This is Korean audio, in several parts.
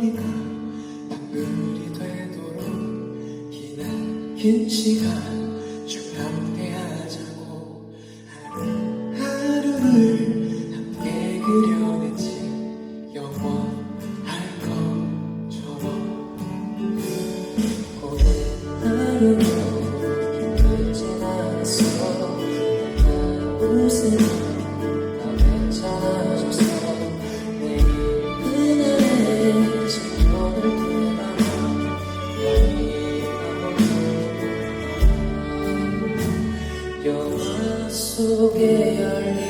우리가 단둘이 되도록 기는 긴 시간 쭉 함께하자고 하루하루를 함께 그려냈지. 영원할 것처럼 오늘 하루 속에 열린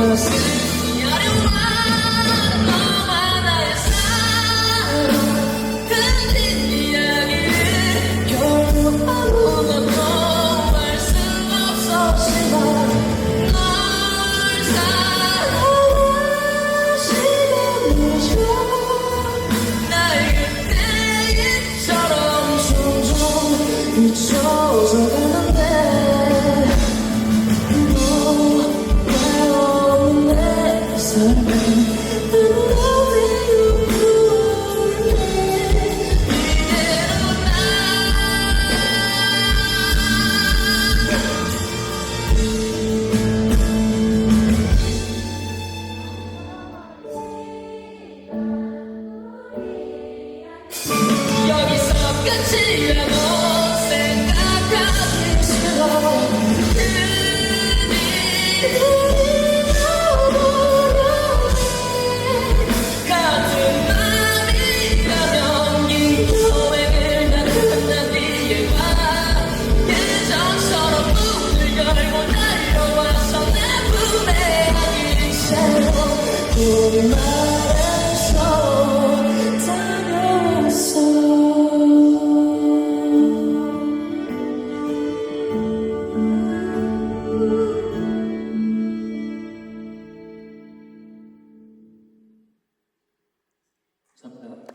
close 여기서 끝이라고.